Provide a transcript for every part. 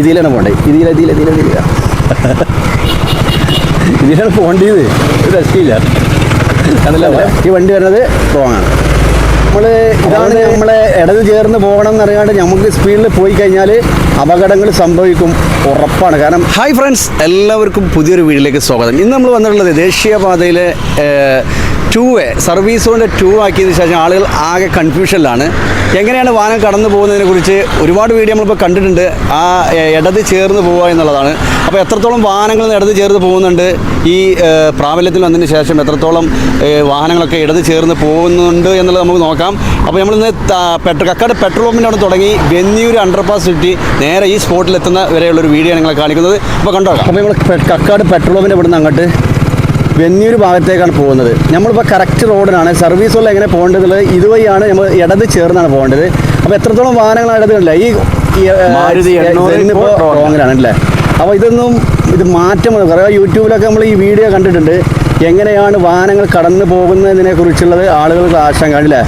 ഇതിലാണ് പോണ്ടേ. ഇതില ഇതില ഇതില ഇതില. ഇതിലാണ് പോണ്ടത് ഒരു രക്ഷയില്ല. അതല്ല ഈ വണ്ടി വരുന്നത് റോങ് ആണ്. നമ്മൾ ഇതാണ് നമ്മളെ ഇടത് ചേർന്ന് പോകണം എന്നറിയാണ്ട് നമുക്ക് സ്പീഡിൽ പോയി കഴിഞ്ഞാൽ അപകടങ്ങൾ സംഭവിക്കും ഉറപ്പാണ്. കാരണം ഹായ് ഫ്രണ്ട്സ് എല്ലാവർക്കും പുതിയൊരു വീഡിയോയിലേക്ക് സ്വാഗതം. ഇന്ന് നമ്മൾ വന്നിട്ടുള്ളത് ദേശീയപാതയിലെ ടൂ വേ സർവീസ് കൊണ്ട് ടൂ ആക്കിയതിന് ശേഷം ആളുകൾ ആകെ കൺഫ്യൂഷനിലാണ് എങ്ങനെയാണ് വാഹനം കടന്നു പോകുന്നതിനെ കുറിച്ച് ഒരുപാട് വീഡിയോ നമ്മളിപ്പോൾ കണ്ടിട്ടുണ്ട്. ആ ഇടത് ചേർന്ന് പോവുക എന്നുള്ളതാണ്. അപ്പോൾ എത്രത്തോളം വാഹനങ്ങൾ ഇടത് ചേർന്ന് പോകുന്നുണ്ട്? ഈ പ്രാബല്യത്തിൽ വന്നതിന് ശേഷം എത്രത്തോളം വാഹനങ്ങളൊക്കെ ഇടത് ചേർന്ന് പോകുന്നുണ്ട് എന്നുള്ളത് നമുക്ക് നോക്കാം. അപ്പോൾ നമ്മളിന്ന് പെട്രോൾ കക്കാട് പെട്രോൾ പമ്പിന്റെ അവിടെ തുടങ്ങി. വെന്നിയൂർ അണ്ടർപാസ് ചുറ്റി നേരെ ഈ സ്പോട്ടിൽ എത്തുന്ന വരെയുള്ളൊരു വീഡിയോ നിങ്ങളെ കാണിക്കുന്നത്. അപ്പോൾ കണ്ടോ അപ്പോൾ നമ്മൾ കക്കാട് പെട്രോൾ പമ്പിന്റെ ഇവിടുന്ന് അങ്ങോട്ട് വെന്നിയൂർ ഭാഗത്തേക്കാണ് പോകുന്നത്. നമ്മളിപ്പോൾ കറക്റ്റ് റോഡിനാണ് സർവീസ് റോഡിൽ എങ്ങനെ പോകേണ്ടത് ഇതുവഴിയാണ് നമ്മൾ ഇടത് ചേർന്നാണ് പോകേണ്ടത്. അപ്പോൾ എത്രത്തോളം വാഹനങ്ങളാണ് ഇടത് കണ്ടില്ല? ഈ ഇപ്പോൾ റോങ്ങിലാണ് അല്ലേ? അപ്പോൾ ഇതൊന്നും ഇത് മാറ്റം കുറേ യൂട്യൂബിലൊക്കെ നമ്മൾ ഈ വീഡിയോ കണ്ടിട്ടുണ്ട്. എങ്ങനെയാണ് വാഹനങ്ങൾ കടന്നു പോകുന്നതിനെ കുറിച്ചുള്ളത് ആളുകൾക്ക് ആശങ്ക അല്ലേ?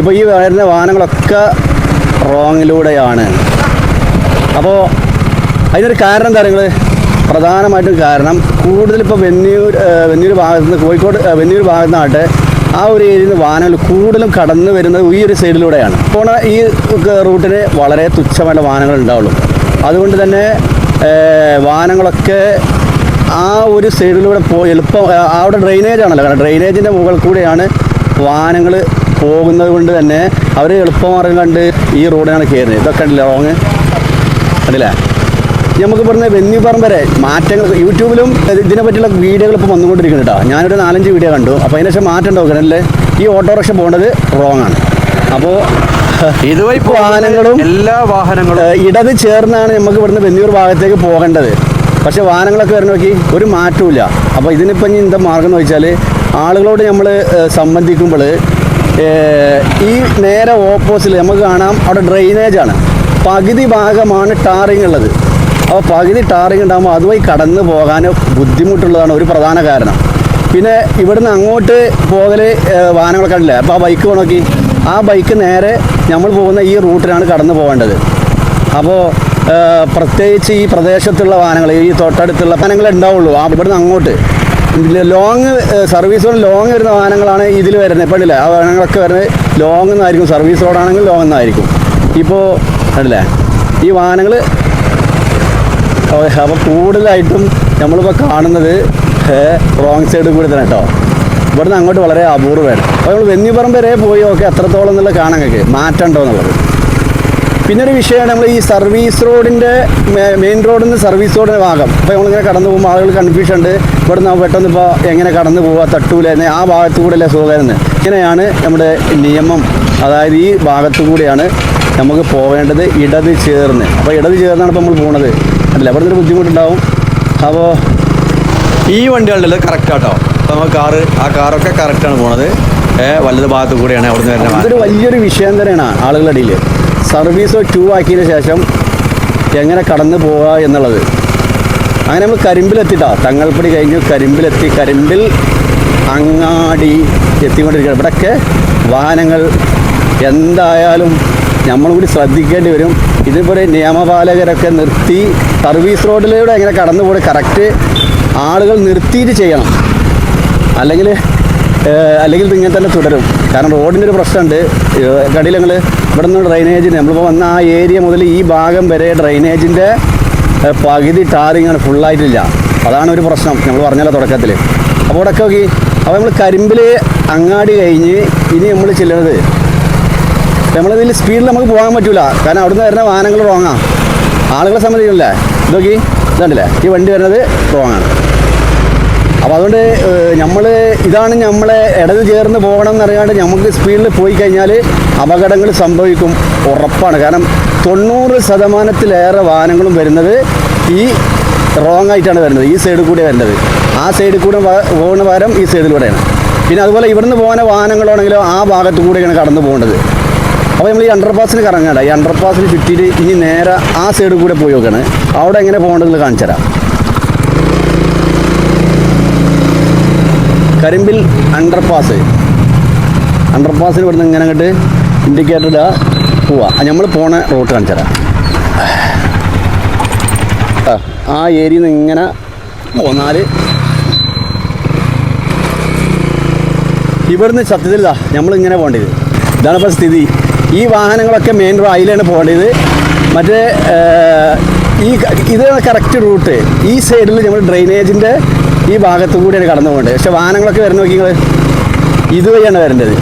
ഇപ്പോൾ ഈ വരുന്ന വാഹനങ്ങളൊക്കെ റോങ്ങിലൂടെയാണ് അപ്പോൾ അതിനൊരു കാരണം എന്താ നിങ്ങൾ പ്രധാനമായിട്ടും കാരണം കൂടുതൽ ഇപ്പോൾ വെന്നൂർ വെന്നിയൂർ ഭാഗത്ത് നിന്ന് കോഴിക്കോട് വെന്നൂർ ഭാഗത്ത് നിന്നായിട്ട് ആ ഒരു ഏരിയയിൽ നിന്ന് വാഹനങ്ങൾ കൂടുതലും കടന്നു വരുന്നത് ഈ ഒരു സൈഡിലൂടെയാണ്. പോണ ഈ റൂട്ടിന് വളരെ തുച്ഛമായ വാഹനങ്ങൾ ഉണ്ടാവുള്ളൂ. അതുകൊണ്ട് തന്നെ വാഹനങ്ങളൊക്കെ ആ ഒരു സൈഡിലൂടെ പോ എളുപ്പം അവിടെ ഡ്രെയിനേജ് ആണല്ലോ. കാരണം ഡ്രെയിനേജിന്റെ മുകളിൽ കൂടെയാണ് വാഹനങ്ങൾ പോകുന്നത് കൊണ്ട് തന്നെ അവർ എളുപ്പമാർഗം കണ്ട് ഈ റോഡിനാണ് കയറുന്നത്. ഇതൊക്കെ ഉണ്ടല്ലോ റോങ്? കണ്ടില്ലേ? നമുക്ക് പറഞ്ഞ വെന്നിപ്പറം വരെ മാറ്റങ്ങൾ യൂട്യൂബിലും ഇതിനെ പറ്റിയുള്ള വീഡിയോകൾ ഇപ്പോൾ വന്നുകൊണ്ടിരിക്കുന്നുണ്ട് കേട്ടോ ഞാനൊരു നാലഞ്ച് വീഡിയോ കണ്ടു. അപ്പോൾ അതിന് ശേഷം മാറ്റം ഉണ്ടാവും അല്ലേ? ഈ ഓട്ടോറിക്ഷ പോകേണ്ടത് റോങ് ആണ്. അപ്പോൾ ഇതുവഴി വാഹനങ്ങളും എല്ലാ വാഹനങ്ങളും. ഇടത് ചേർന്നാണ് നമുക്ക് ഇവിടുന്ന് വെന്നിയൂർ ഭാഗത്തേക്ക് പോകേണ്ടത്. പക്ഷെ വാഹനങ്ങളൊക്കെ വരുന്ന നോക്കി ഒരു മാറ്റമില്ല അപ്പോൾ ഇതിനിപ്പം ഇനി എന്താ മാർഗം എന്ന് വെച്ചാൽ ആളുകളോട് നമ്മൾ സംബന്ധിക്കുമ്പോൾ ഈ നേരെ ഓപ്പോസിറ്റ് നമുക്ക് കാണാം അവിടെ ഡ്രെയിനേജാണ് ആണ്. പകുതി ഭാഗമാണ് ടാറിങ് ഉള്ളത്. അപ്പോൾ പകുതി ടാറിങ് ഉണ്ടാകുമ്പോൾ അതുവഴി കടന്നു പോകാൻ ബുദ്ധിമുട്ടുള്ളതാണ് ഒരു പ്രധാന കാരണം. പിന്നെ ഇവിടുന്ന് അങ്ങോട്ട് പോകൽ വാഹനങ്ങളൊക്കെ ഉണ്ടല്ലേ അപ്പോൾ ആ ബൈക്ക് നോക്കി. ആ ബൈക്ക് നേരെ നമ്മൾ പോകുന്ന ഈ റൂട്ടിലാണ് കടന്നു പോകേണ്ടത്. അപ്പോൾ പ്രത്യേകിച്ച് ഈ പ്രദേശത്തുള്ള വാഹനങ്ങൾ ഈ തൊട്ടടുത്തുള്ള വാഹനങ്ങൾ ഉണ്ടാവുള്ളൂ. ആ ഇവിടുന്ന് അങ്ങോട്ട്. ലോങ് സർവീസ് റോഡ് ലോങ് വരുന്ന വാഹനങ്ങളാണ് ഇതിൽ വരുന്നത്. ഇപ്പം ഇല്ലേ ആ വാഹനങ്ങളൊക്കെ വരുന്നത് ലോങ് എന്നായിരിക്കും. സർവീസ് റോഡാണെങ്കിൽ ലോങ് എന്നായിരിക്കും. ഇപ്പോൾ അല്ലേ ഈ വാഹനങ്ങൾ അപ്പോൾ കൂടുതലായിട്ടും നമ്മളിപ്പോൾ കാണുന്നത് റോങ് സൈഡ് കൂടി തന്നെ കേട്ടോ ഇവിടുന്ന് അങ്ങോട്ട് വളരെ അപൂർവമാണ് അപ്പോൾ നമ്മൾ വെന്നിപ്പുറം വരെ പോയി ഒക്കെ എത്രത്തോളം എന്നുള്ള കാണാൻ മാറ്റണ്ടോ എന്നുള്ളത്. പിന്നെ ഒരു വിഷയമാണ് നമ്മൾ ഈ സർവീസ് റോഡിന്റെ മെയിൻ റോഡിൽ നിന്ന് സർവീസ് റോഡിന്റെ ഭാഗം. അപ്പോൾ നമ്മളിങ്ങനെ കടന്നു പോകുമ്പോൾ ആളുകൾ കൺഫ്യൂഷൻ ഉണ്ട്. ഇവിടെ നിന്ന് പെട്ടെന്ന് ഇപ്പോൾ എങ്ങനെ കടന്നു പോവാ തട്ടൂല എന്നെ. ആ ഭാഗത്തു കൂടെ അല്ലേ സുഖകരന്ന് ഇങ്ങനെയാണ് നമ്മുടെ നിയമം. അതായത് ഈ ഭാഗത്തു കൂടിയാണ് നമുക്ക് പോകേണ്ടത് ഇടത് ചേർന്ന്. അപ്പോൾ ഇടത് ചേർന്നാണ് ഇപ്പോൾ നമ്മൾ പോണത്. അല്ല? അവിടെ നിന്നൊരു ബുദ്ധിമുട്ടുണ്ടാവും. അപ്പോൾ ഈ വണ്ടികളുടെ കറക്റ്റ് ആട്ടോ. അപ്പോൾ കാറ് ആ കാറൊക്കെ കറക്റ്റാണ് പോണത്. വലത് ഭാഗത്ത് കൂടെയാണ് അവിടുന്ന് വരുന്നത് വാഹനം. വലിയൊരു വിഷയം തന്നെയാണ് ആളുകളുടെ ഇടയിൽ. സർവീസ് ടൂ ആക്കിയതിന് ശേഷം എങ്ങനെ കടന്നു പോവുക എന്നുള്ളത്. അങ്ങനെ നമ്മൾ കരിമ്പിലെത്തിട്ടാ. തങ്ങൾപ്പടി കഴിഞ്ഞ് കരിമ്പിലെത്തി. കരിമ്പിൽ അങ്ങാടി എത്തിക്കൊണ്ടിരിക്കുകയാണ്. ഇവിടെയൊക്കെ വാഹനങ്ങൾ എന്തായാലും നമ്മൾ കൂടി ശ്രദ്ധിക്കേണ്ടി വരും. ഇതിപ്പോൾ നിയമപാലകരൊക്കെ നിർത്തി സർവീസ് റോഡിലൂടെ എങ്ങനെ കടന്നു പോയി കറക്റ്റ് ആളുകൾ നിർത്തിയിട്ട് ചെയ്യണം. അല്ലെങ്കിൽ അല്ലെങ്കിൽ ഇങ്ങനെ തന്നെ തുടരും. കാരണം റോഡിന്റെ ഒരു പ്രശ്നമുണ്ട്. കടിയിൽ ഞങ്ങൾ ഇവിടെ നിന്ന് ഡ്രൈനേജിന് നമ്മളിപ്പോൾ വന്ന ആ ഏരിയ മുതൽ ഈ ഭാഗം വരെ ഡ്രൈനേജിന്റെ പകുതി ടാറിങ്ങാണ് ഫുള്ളായിട്ടില്ല അതാണ് ഒരു പ്രശ്നം നമ്മൾ പറഞ്ഞല്ലോ തുടക്കത്തിൽ അപ്പോൾ ഇവിടെ നോക്കി. അപ്പോൾ നമ്മൾ കരിമ്പിൽ അങ്ങാടി കഴിഞ്ഞ് ഇനി നമ്മൾ ചെല്ലുന്നത് നമ്മളിതിൽ സ്പീഡിൽ നമുക്ക് പോകാൻ പറ്റില്ല കാരണം അവിടുന്ന് വരുന്ന വാഹനങ്ങൾ റോങ്ങാണ് ആളുകളെ സംബന്ധിക്കില്ലേ ഇതൊക്കെ ഇതുണ്ടല്ലേ? ഈ വണ്ടി വരുന്നത് റോങ്ങാണ് അപ്പോൾ അതുകൊണ്ട് നമ്മൾ ഇതാണ് നമ്മളെ ഇടത് ചേർന്ന് പോകണം എന്നറിയാണ്ട് നമുക്ക് സ്പീഡിൽ പോയി കഴിഞ്ഞാൽ അപകടങ്ങൾ സംഭവിക്കും ഉറപ്പാണ്. കാരണം തൊണ്ണൂറ് ശതമാനത്തിലേറെ വാഹനങ്ങളും വരുന്നത് ഈ റോങ് ആയിട്ടാണ് വരുന്നത്. ഈ സൈഡിൽ കൂടെ വരുന്നത്. ആ സൈഡിൽ കൂടെ പോകുന്ന പകരം ഈ സൈഡിലൂടെയാണ് പിന്നെ അതുപോലെ ഇവിടുന്ന് പോകുന്ന വാഹനങ്ങളാണെങ്കിലും ആ ഭാഗത്തു കൂടെയാണ് കടന്നു പോകേണ്ടത്. അപ്പോൾ നമ്മൾ ഈ അണ്ടർപാസിന് കറങ്ങാണ്ട ഈ അണ്ടർപാസിന് ചുറ്റിയിട്ട് ഇനി നേരെ ആ സൈഡ് കൂടെ പോയി നോക്കണേ. അവിടെ എങ്ങനെ പോകേണ്ടതെന്ന് കാണിച്ചു തരാം. കരിമ്പിൽ അണ്ടർപാസ് അണ്ടർപാസിന് ഇവിടുന്ന് ഇങ്ങനെ അങ്ങോട്ട് ഇൻഡിക്കേറ്റർ ഇടുക പോവാ. നമ്മൾ പോണ റൂട്ട് കാണിച്ചു തരാം. ആ, ഏരിയയിൽ നിന്ന് ഇങ്ങനെ പോന്നാൽ ഇവിടുന്ന് സത്യത്തിൽ ഇതാ നമ്മളിങ്ങനെ പോകേണ്ടത് ഇതാണ് ഇപ്പോൾ സ്ഥിതി. ഈ വാഹനങ്ങളൊക്കെ മെയിൻ റോയിലാണ് പോകേണ്ടത്. മറ്റേ ഈ ഇതാണ് ഇത് കറക്റ്റ് റൂട്ട് ഈ സൈഡിൽ നമ്മൾ ഡ്രെയിനേജിന്റെ ഈ ഭാഗത്തു കൂടിയാണ് കടന്നു പോകേണ്ടത്. പക്ഷേ വാഹനങ്ങളൊക്കെ വരുന്ന നോക്കി നിങ്ങൾ ഇതുവഴിയാണ് വരേണ്ടത്.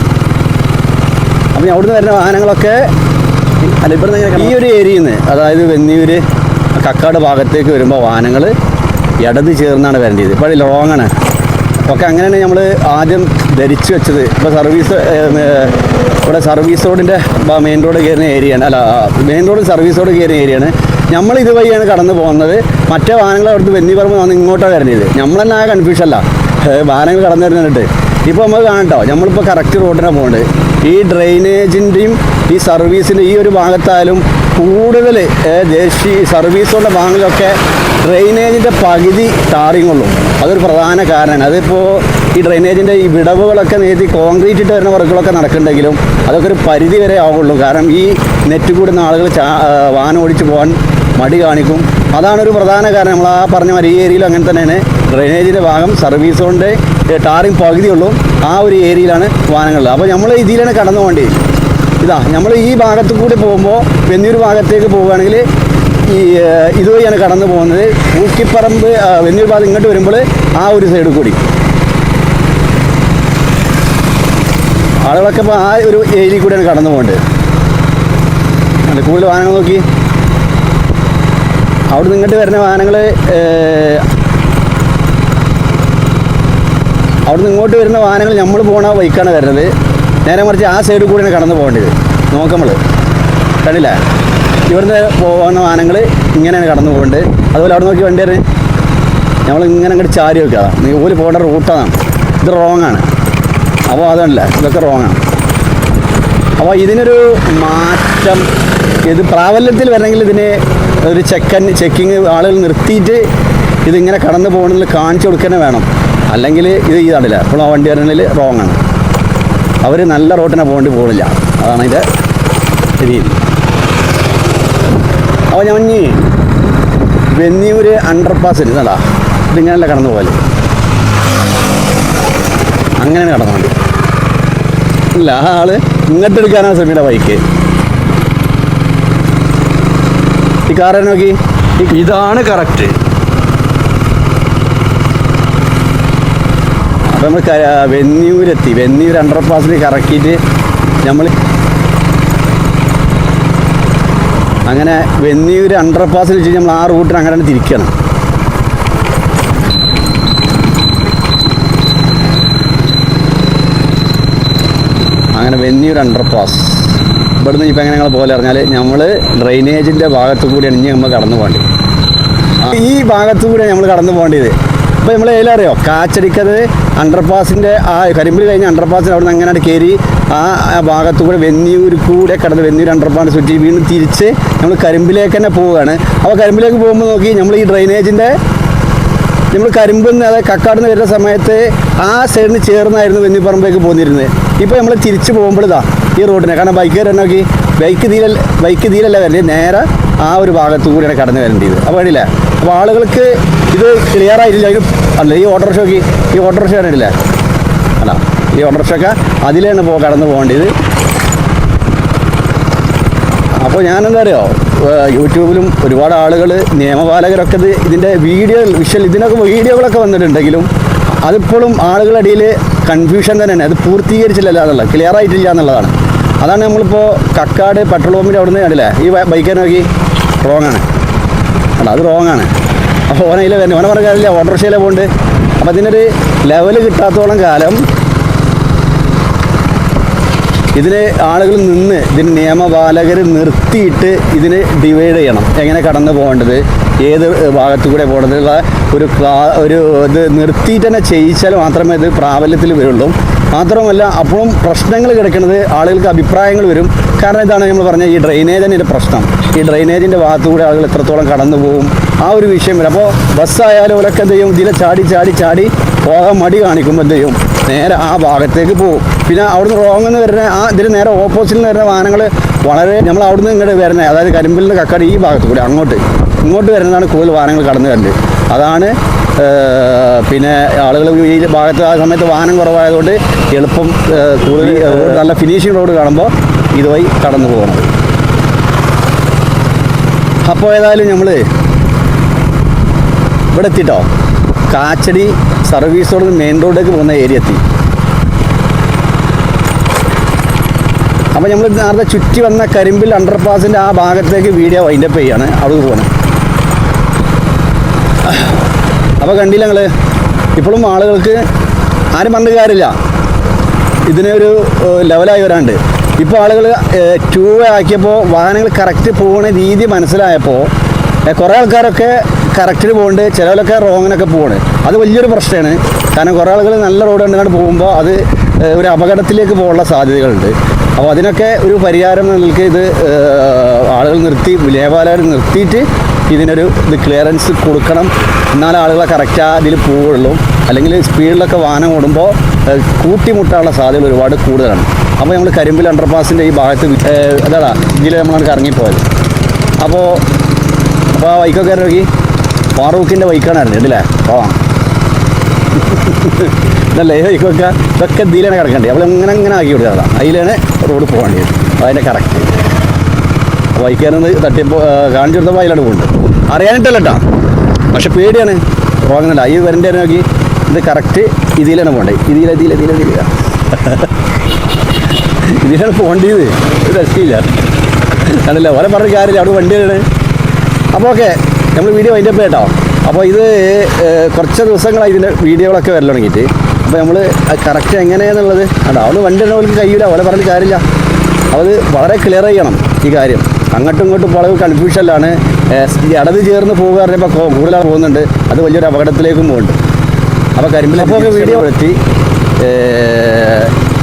അപ്പം അവിടുന്ന് വരുന്ന വാഹനങ്ങളൊക്കെ അല്ല ഇവിടുന്ന് ഈ ഒരു ഏരിയയിൽ നിന്ന് അതായത് വെന്നിയൂര് കക്കാട് ഭാഗത്തേക്ക് വരുമ്പോൾ വാഹനങ്ങൾ ഇടത് ചേർന്നാണ് വരേണ്ടത്. ഇപ്പോൾ ലോങ്ങാണ് ഒക്കെ അങ്ങനെയാണ് നമ്മൾ ആദ്യം ധരിച്ചു വെച്ചത്. ഇപ്പോൾ സർവീസ് ഇവിടെ സർവീസ് റോഡിന്റെ മെയിൻ റോഡ് കയറുന്ന ഏരിയയാണ് അല്ല മെയിൻ റോഡ് സർവീസ് റോഡ് കയറുന്ന ഏരിയയാണ് നമ്മൾ ഇതുവഴിയാണ് കടന്നു പോകുന്നത്. മറ്റേ വാഹനങ്ങൾ അവിടുന്ന് വെന്നിപ്പറമ്പ് വന്ന് ഇങ്ങോട്ടാണ് വരുന്നത് നമ്മളെന്നാ കൺഫ്യൂഷൻ അല്ല. വാഹനങ്ങൾ കടന്നു വരുന്നിട്ട് ഇപ്പോൾ നമുക്ക് കാണട്ടോ നമ്മളിപ്പോൾ കറക്റ്റ് റോഡിനാണ് പോകുന്നത് ഈ ഡ്രെയിനേജിന്റെയും ഈ സർവീസിന്റെ ഈ ഒരു ഭാഗത്തായാലും കൂടുതൽ ദേശീയ സർവീസുകളുടെ ഭാഗങ്ങളിലൊക്കെ ഡ്രെയിനേജിന്റെ പകുതി ടാറിങ് ഉള്ളൂ അതൊരു പ്രധാന കാരണമാണ്. അതിപ്പോൾ ഈ ഡ്രെയിനേജിന്റെ ഈ വിടവുകളൊക്കെ നീതി കോൺക്രീറ്റ് ഇട്ട് വരുന്ന വർക്കുകളൊക്കെ നടക്കുന്നുണ്ടെങ്കിലും അതൊക്കെ ഒരു പരിധി വരെ ആവുള്ളൂ. കാരണം ഈ നെറ്റ് കൂടുന്ന ആളുകൾ ചാ വാഹനം ഓടിച്ച് പോകാൻ മടി കാണിക്കും. അതാണ് ഒരു പ്രധാന കാരണം. നമ്മൾ ആ പറഞ്ഞ മാതിരി ഈ ഏരിയയിൽ അങ്ങനെ തന്നെയാണ്. ഡ്രെയിനേജിന്റെ ഭാഗം സർവീസ് കൊണ്ട് ടാറിങ് പകുതിയുള്ളൂ. ആ ഒരു ഏരിയയിലാണ് വാഹനങ്ങൾ. അപ്പോൾ നമ്മൾ ഇതിലാണ് കടന്നു പോകേണ്ടത്. ഇതാ നമ്മൾ ഈ ഭാഗത്ത് കൂടി പോകുമ്പോൾ വെന്നൂർ ഭാഗത്തേക്ക് പോവുകയാണെങ്കിൽ ഈ ഇതുവഴിയാണ് കടന്നു പോകുന്നത്. ഊക്കിപ്പറമ്പ് വെന്നൂർ ഭാഗത്ത് ഇങ്ങോട്ട് വരുമ്പോൾ ആ ഒരു സൈഡിൽ കൂടി. ആളുകളൊക്കെ ഇപ്പോൾ ആ ഒരു ഏരിയയിൽ കൂടെയാണ് കടന്നു പോകേണ്ടത്. അല്ല കൂടുതൽ വാഹനങ്ങൾ നോക്കി. അവിടെ നിന്ന് ഇങ്ങോട്ട് വരുന്ന വാഹനങ്ങൾ അവിടെ നിന്ന് ഇങ്ങോട്ട് വരുന്ന വാഹനങ്ങൾ നമ്മൾ പോണ ബൈക്കാണ് വരുന്നത്. നേരെ മറിച്ച് ആ സൈഡിൽ കൂടെയാണ് കടന്നു പോകേണ്ടത്. നോക്കമ്മൾ കണ്ടില്ല? ഇവിടുന്ന് പോകുന്ന വാഹനങ്ങൾ ഇങ്ങനെയാണ് കടന്നു പോകേണ്ടത്. അതുപോലെ അവിടെ നോക്കി വണ്ടിയാണ് നമ്മൾ ഇങ്ങനെ അങ്ങോട്ട് ചാരി വെക്കുക. നീ ഓൽ പോകേണ്ട റൂട്ടാണ് ഇത് റോങ്ങാണ് അപ്പോൾ അതല്ല? ഇതൊക്കെ റോങ്ങാണ് അപ്പോൾ ഇതിനൊരു മാറ്റം ഇത് പ്രാബല്യത്തിൽ വരണമെങ്കിൽ ഇതിന് ഒരു ചെക്കൻ ചെക്കിങ് ആളുകൾ നിർത്തിയിട്ട് ഇതിങ്ങനെ കടന്നു പോകണമെങ്കിൽ കാണിച്ചു കൊടുക്കണേ വേണം. അല്ലെങ്കിൽ ഇത് ഇതാണില്ല അപ്പോൾ ആ വണ്ടി വരണമെങ്കിൽ റോങ് ആണ്. അവർ നല്ല റോട്ടിനെ പോകേണ്ടി പോകണില്ല അതാണ് അതിന്റെ രീതി. അപ്പോൾ ഞാൻ വന്നി വെന്നിയൂർ അണ്ടർപാസ് ഇരുന്നടാ ഇതിങ്ങനെയല്ല കടന്നു പോകൽ? അങ്ങനെയാണ് കടന്നു വേണ്ടി ഇല്ല ആ ആൾ ഇങ്ങോട്ട് എടുക്കാനാണ് സെമിയുടെ ബൈക്ക് ഈ കാറ് നോക്കി? ഇതാണ് കറക്റ്റ് അപ്പം നമ്മൾ വെന്നിയൂരെത്തി. വെന്നിയൂർ അണ്ടർ പാസിൽ കറക്കിട്ട് നമ്മൾ അങ്ങനെ വെന്നിയൂർ അണ്ടർ പാസിൽ വെച്ച് നമ്മൾ ആ റൂട്ടിന് അങ്ങനെ തിരിക്കണം. അങ്ങനെ വെന്നിയൂർ അണ്ടർപാസ് ഇവിടുന്ന് ഇപ്പം എങ്ങനെ ഞങ്ങൾ പോലെ പറഞ്ഞാൽ നമ്മൾ ഡ്രെയിനേജിന്റെ ഭാഗത്തു കൂടിയാണ് ഇനി നമ്മൾ കടന്നു പോകേണ്ടത്. ഈ ഭാഗത്തു കൂടിയാണ് നമ്മൾ കടന്നു പോകേണ്ടത്. അപ്പോൾ നമ്മൾ ഏലറിയോ കാച്ചടിക്കത് അണ്ടർപാസിന്റെ ആ കരിമ്പിൽ കഴിഞ്ഞ അണ്ടർപാസിന് അവിടെ നിന്ന് അങ്ങനെ കയറി ആ ആ ഭാഗത്തു കൂടെ വെന്നിയൂർ കൂടെ കടന്ന് വെന്നിയൂർ അണ്ടർപാസ് ചുറ്റി വീണ്ടും തിരിച്ച് നമ്മൾ കരിമ്പിലേക്ക് തന്നെ പോവുകയാണ്. അപ്പോൾ കരിമ്പിലേക്ക് പോകുമ്പോൾ നോക്കി നമ്മൾ ഈ ഡ്രെയിനേജിന്റെ നമ്മൾ കരിമ്പെന്ന് അതായത് കക്കാടുന്ന് വരുന്ന സമയത്ത് ആ സൈഡിന് ചേർന്നായിരുന്നു വെന്നിപ്പറമ്പേക്ക് പോന്നിരുന്നത്. ഇപ്പോൾ നമ്മൾ തിരിച്ചു പോകുമ്പോൾ ഇതാ ഈ റോഡിനെ. കാരണം ബൈക്ക് വരാൻ നോക്കി. ബൈക്ക് തീരൽ ബൈക്ക് തീരല്ല വരേണ്ടത്. നേരെ ആ ഒരു ഭാഗത്തു കൂടിയാണ് കടന്നു വരേണ്ടത്. അപ്പോൾ വേണ്ടില്ല അപ്പോൾ ആളുകൾക്ക് ഇത് ക്ലിയർ ആയിട്ടില്ല. അതിന് അല്ല ഈ ഓട്ടോറിക്ഷ നോക്കി. ഈ ഓട്ടോറിക്ഷ വരണ്ടില്ലേ അല്ല ഈ ഓട്ടോറിക്ഷയൊക്കെ അതിലാണ് പോ കടന്നു പോകേണ്ടത്. അപ്പോൾ ഞാനെന്താ അറിയോ യൂട്യൂബിലും ഒരുപാട് ആളുകൾ നിയമപാലകരൊക്കെ ഇത് ഇതിന്റെ വീഡിയോ വിഷ്വൽ ഇതിനൊക്കെ വീഡിയോകളൊക്കെ വന്നിട്ടുണ്ടെങ്കിലും അതിപ്പോഴും ആളുകളുടെ ഇടയിൽ കൺഫ്യൂഷൻ തന്നെയാണ്. അത് പൂർത്തീകരിച്ചില്ലല്ല എന്നുള്ളത്. ക്ലിയർ ആയിട്ടില്ല എന്നുള്ളതാണ്. അതാണ് നമ്മളിപ്പോൾ കക്കാട് പെട്രോൾ പമ്പിന്റെ അവിടുന്ന് കണ്ടില്ലേ? ഈ ബൈക്കിനെ നോക്കി. റോങ് ആണ്. അല്ല അത് റോങ് ആണ്. അപ്പോൾ ഓനയിലെ ഓനെ പറഞ്ഞ കാര്യമില്ല. ഓട്ടോറിക്ഷയിലെ പോകുന്നുണ്ട് അപ്പോൾ അതിനൊരു ലെവൽ കിട്ടാത്തോളം കാലം ഇതിന് ആളുകൾ നിന്ന് ഇതിന് നിയമപാലകർ നിർത്തിയിട്ട് ഇതിന് ഡിവൈഡ് ചെയ്യണം. എങ്ങനെ കടന്നു പോകേണ്ടത്? ഏത് ഭാഗത്തു കൂടെ പോകേണ്ടത്? ഒരു ക്ലാ ഒരു ഇത് നിർത്തിയിട്ട് തന്നെ ചെയ്യിച്ചാൽ മാത്രമേ ഇത് പ്രാബല്യത്തിൽ വരുള്ളൂ. മാത്രമല്ല അപ്പോഴും പ്രശ്നങ്ങൾ കിടക്കുന്നത് ആളുകൾക്ക് അഭിപ്രായങ്ങൾ വരും. കാരണം ഇതാണ് നമ്മൾ പറഞ്ഞ ഈ ഡ്രെയിനേജിന്റെ ഒരു പ്രശ്നം. ഈ ഡ്രെയിനേജിന്റെ ഭാഗത്തു കൂടെ ആളുകൾ എത്രത്തോളം കടന്നു പോകും? ആ ഒരു വിഷയം വരും. അപ്പോൾ ബസ്സായാലും ഒരൊക്കെ എന്ത് ചെയ്യും? ഇതിലെ ചാടി ചാടി ചാടി പോകാൻ മടി കാണിക്കുമ്പോൾ എന്ത് ചെയ്യും? നേരെ ആ ഭാഗത്തേക്ക് പോകും. പിന്നെ അവിടുന്ന് റോങ് എന്ന് വരുന്ന ആ ഇതിന് നേരെ ഓപ്പോസിറ്റിൽ നിന്ന് വരുന്ന വാഹനങ്ങൾ വളരെ നമ്മൾ അവിടുന്ന് ഇങ്ങോട്ട് വരുന്നത് അതായത് കരിമ്പിൽ നിന്ന് കക്കാട് ഈ ഭാഗത്ത് കൂടി അങ്ങോട്ട്. ഇങ്ങോട്ട് വരുന്നതാണ് കൂടുതൽ വാഹനങ്ങൾ കടന്നു വരുന്നത് അതാണ് പിന്നെ ആളുകൾ ഈ ഭാഗത്ത് ആ സമയത്ത് വാഹനം കുറവായതുകൊണ്ട് എളുപ്പം കൂടുതൽ നല്ല ഫിനിഷിംഗ് റോഡ് കാണുമ്പോൾ ഇതുവഴി കടന്നു പോകുന്നത് അപ്പോൾ ഏതായാലും നമ്മൾ ഇവിടെ എത്തിട്ടോ കാച്ചടി സർവീസ് റോഡ് മെയിൻ റോഡിലേക്ക് പോകുന്ന ഏരിയ എത്തി. അപ്പോൾ നമ്മൾ നേരത്തെ ചുറ്റി വന്ന കരിമ്പിൽ അണ്ടർപാസിന്റെ ആ ഭാഗത്തേക്ക് വീഡിയോ വൈൻഡപ്പ് ചെയ്യാണ്. അവിടെ പോകണം അപ്പോൾ കണ്ടില്ല ഞങ്ങൾ ഇപ്പോഴും ആളുകൾക്ക് ആരും പറഞ്ഞ കാര്യമില്ല. ഇതിനൊരു ലെവലായി വരാണ്ട്. ഇപ്പോൾ ആളുകൾ ടൂ വേ ആക്കിയപ്പോൾ വാഹനങ്ങൾ കറക്റ്റ് പോകുന്ന രീതി മനസ്സിലായപ്പോൾ കുറേ ആൾക്കാരൊക്കെ കറക്റ്റിന് പോകുന്നുണ്ട് ചിലവരൊക്കെ റോങ്ങിനൊക്കെ പോവാണ് അത് വലിയൊരു പ്രശ്നമാണ്. കാരണം കുറേ ആളുകൾ നല്ല റോഡ് കണ്ടുകൊണ്ട് പോകുമ്പോൾ അത് ഒരു അപകടത്തിലേക്ക് പോകാനുള്ള സാധ്യതകളുണ്ട്. അപ്പോൾ അതിനൊക്കെ ഒരു പരിഹാരം നിങ്ങൾക്ക് ഇത് ആളുകൾ നിർത്തി ലേവാലാർ നിർത്തിയിട്ട് ഇതിനൊരു ഇത് ക്ലിയറൻസ് കൊടുക്കണം. എന്നാലേ ആളുകളെ കറക്റ്റ് അതിൽ പോവുള്ളൂ അല്ലെങ്കിൽ സ്പീഡിലൊക്കെ വാഹനം ഓടുമ്പോൾ കൂട്ടിമുട്ടാനുള്ള സാധ്യത ഒരുപാട് കൂടുതലാണ്. അപ്പോൾ നമ്മൾ കരിമ്പിൽ അണ്ടർപാസിന്റെ ഈ ഭാഗത്ത് അതാടാ ഇതിൽ നമ്മളാണ് കറങ്ങിപ്പോയത്. അപ്പോൾ അപ്പോൾ ആ ബൈക്കൊക്കെ ഇറങ്ങി ഫാറൂഖിന്റെ ബൈക്കാണ് അറിഞ്ഞത് അല്ലേ? പോവാം ഇതല്ലേ ഈ ബൈക്കൊക്കെ ഇതൊക്കെ ഇതിലാണ് കിടക്കേണ്ടത് അപ്പോൾ ഇങ്ങനെ ഇങ്ങനെ ആക്കി കൊടുക്കാം അതിലാണ് റോഡ് പോകേണ്ടി വരും അതിന്റെ കറക്റ്റ്. ബൈക്കാരൊന്ന് തട്ടിയപ്പോൾ കാണിച്ചു കൊടുത്തപ്പോൾ അതിലാണ് പോകുന്നുണ്ട് അറിയാനിട്ടല്ല കേട്ടോ പക്ഷെ പേടിയാണ്. റോങ്ങുന്നില്ല ഈ വരന്റെ നോക്കി. ഇത് കറക്റ്റ് ഇതിലാണ് പോകേണ്ടത് ഇതില ഇതില ഇതില ഇതില. ഇതിലാണ് പോകേണ്ടത്. ഒരു രക്ഷയില്ല. കണ്ടില്ല? ഓരോ പറഞ്ഞ കാര്യമില്ല. അവിടെ വണ്ടിയാണ് അപ്പോൾ ഓക്കെ. നമ്മൾ വീഡിയോ അതിന്റെ കേട്ടോ. അപ്പോൾ ഇത് കുറച്ച് ദിവസങ്ങളായി ഇതിന്റെ വീഡിയോകളൊക്കെ വരൽ തുടങ്ങിയിട്ട്. അപ്പോൾ നമ്മൾ കറക്റ്റ് എങ്ങനെയാണെന്നുള്ളത് അല്ല അവൾ വണ്ടി അവൾക്ക് കഴിയില്ല അവളെ പറഞ്ഞിട്ട് കാര്യമില്ല. അവൾ വളരെ ക്ലിയർ ചെയ്യണം ഈ കാര്യം. അങ്ങോട്ടും ഇങ്ങോട്ടും വളരെ കൺഫ്യൂഷനിലാണ് ഇടത് ചേർന്ന് പോകുക പറഞ്ഞപ്പോൾ കൂടുതൽ പോകുന്നുണ്ട്. അത് വലിയൊരു അപകടത്തിലേക്കും പോകുന്നുണ്ട് അപ്പോൾ കരിമ്പിലൊക്കെ വീഡിയോ എത്തി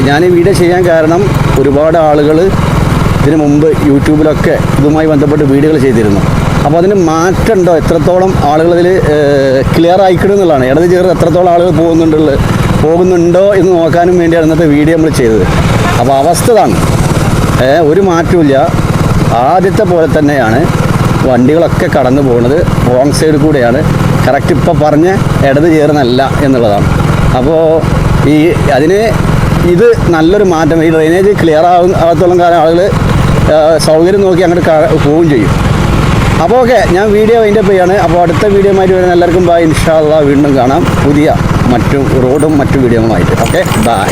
ഞാൻ ഈ വീഡിയോ ചെയ്യാൻ കാരണം ഒരുപാട് ആളുകൾ ഇതിനു മുമ്പ് യൂട്യൂബിലൊക്കെ ഇതുമായി ബന്ധപ്പെട്ട് വീഡിയോകൾ ചെയ്തിരുന്നു. അപ്പോൾ അതിന് മാറ്റമുണ്ടോ? എത്രത്തോളം ആളുകൾ ഇതിൽ ക്ലിയർ ആയിക്കണം എന്നുള്ളതാണ്. ഇടത് ചേർന്ന് എത്രത്തോളം ആളുകൾ പോകുന്നുണ്ടുള്ളത് പോകുന്നുണ്ടോ എന്ന് നോക്കാനും വേണ്ടിയാണ് ഇന്നത്തെ വീഡിയോ നമ്മൾ ചെയ്തത്. അപ്പോൾ അവസ്ഥ ഇതാണ്. ഒരു മാറ്റമില്ല ആദ്യത്തെ പോലെ തന്നെയാണ് വണ്ടികളൊക്കെ കടന്നു പോകുന്നത്. റോങ് സൈഡ് കൂടെയാണ്. കറക്റ്റ് ഇപ്പോൾ പറഞ്ഞ് ഇടത് ചേർന്നല്ല എന്നുള്ളതാണ്. അപ്പോൾ ഈ അതിന് ഇത് നല്ലൊരു മാറ്റം. ഈ ഡ്രെയിനേജ് ക്ലിയർ ആകും ആകത്തോളം കാലം ആളുകൾ സൗകര്യം നോക്കി അങ്ങോട്ട് പോവുകയും ചെയ്യും. അപ്പോൾ ഓക്കെ ഞാൻ വീഡിയോ അതിന്റെ ചെയ്യാണ്. അപ്പോൾ അടുത്ത വീഡിയോ ആയിട്ട് വരുന്ന എല്ലാവർക്കും ബൈ ഇൻഷാല്ല വീണ്ടും കാണാം. പുതിയ മറ്റു റോഡും മറ്റു വീഡിയോകളുമായിട്ട്. Okay bye